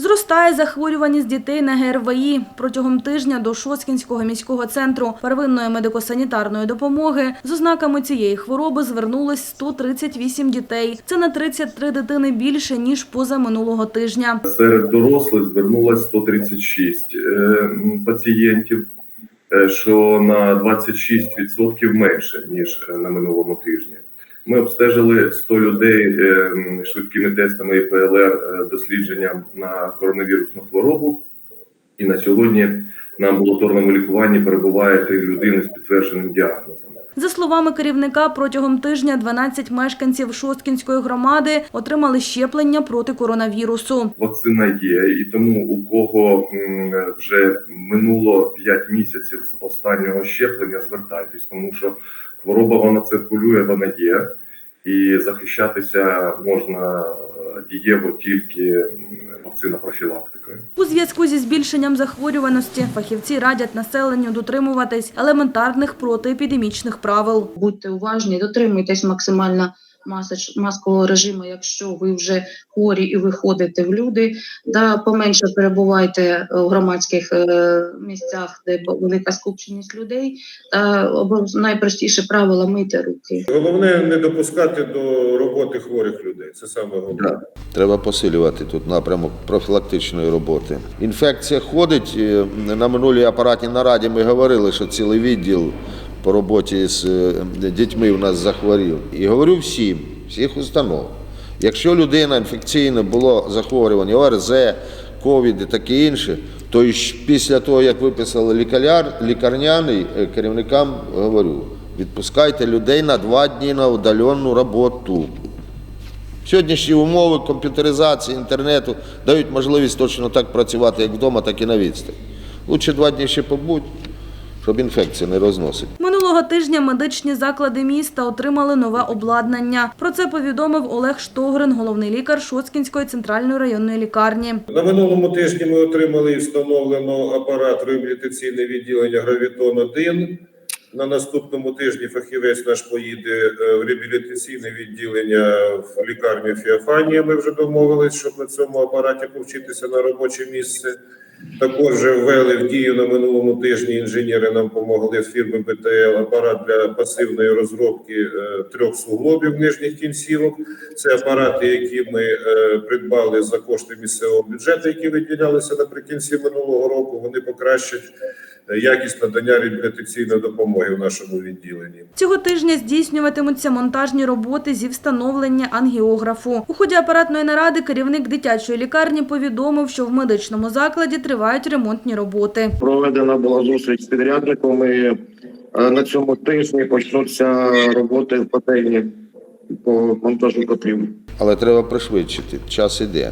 Зростає захворюваність дітей на ГРВІ. Протягом тижня до Шоцкінського міського центру первинної медико-санітарної допомоги з ознаками цієї хвороби звернулось 138 дітей. Це на 33 дитини більше, ніж позаминулого тижня. Серед дорослих звернулось 136 е, пацієнтів, е, що на 26% менше ніж е, на минулому тижні. Ми обстежили 100 людей е, швидкими тестами і ПЛР е, дослідженням на коронавірусну хворобу. І на сьогодні на амбулаторному лікуванні перебуває три людини з підтвердженим діагнозом. За словами керівника, протягом тижня 12 мешканців Шосткінської громади отримали щеплення проти коронавірусу. Вакцина є, і тому у кого вже минуло 5 місяців з останнього щеплення, звертайтесь, тому що хвороба вона циркулює, вона є, і захищатися можна е, дієво тільки вакцина профілактикою. У зв'язку зі збільшенням захворюваності фахівці радять населенню дотримуватись елементарних протиепідемічних правил. будьте уважні, дотримуйтесь максимально маскового режиму, якщо ви вже хворі і виходите в люди, да, поменше перебувайте в громадських е, місцях, де велика скупченість людей. Та найпростіше правило мийте руки. Головне не допускати до роботи хворих людей. Це саме головне. Треба посилювати тут напрямок профілактичної роботи. Інфекція ходить. е, На минулій апаратній нараді ми говорили, що цілий відділ по роботі з е, дітьми в нас захворів. І говорю всім, всіх установ. Якщо людина інфекційне було захворювання, ОРЗ, ковід і таке інше, то і після того, як виписали лікаряр, лікарняний, е, керівникам говорю, відпускайте людей на два дні на удалену роботу. Сьогоднішні умови комп'ютеризації інтернету дають можливість точно так працювати як вдома, так і на відстані. Лучше два дні ще побудь, щоб інфекція не розносить. Минулого тижня медичні заклади міста отримали нове обладнання. Про це повідомив Олег Штогрин, головний лікар Шоцкінської центральної районної лікарні. На минулому тижні ми отримали і встановлено апарат реабілітаційне відділення Гравітон 1 На наступному тижні фахівець наш поїде е, в реабілітаційне відділення в лікарню Фіофанія. Ми вже домовились, щоб на цьому апараті повчитися на робоче місце. Також ввели в дію на минулому тижні інженери нам допомогли з фірми БТЛ апарат для пасивної розробки е, трьох суглобів нижніх кінцівок. Це апарати, які ми е, придбали за кошти місцевого бюджету, які виділялися наприкінці минулого року. Вони покращать якість надання реабілітаційної допомоги в нашому відділенні. Цього тижня здійснюватимуться монтажні роботи зі встановлення ангіографу. У ході апаратної наради керівник дитячої лікарні повідомив, що в медичному закладі тривають ремонтні роботи. проведена була зустріч з підрядником. І е, на цьому тижні почнуться роботи в котельні по монтажу котлів. Але треба пришвидшити, час іде.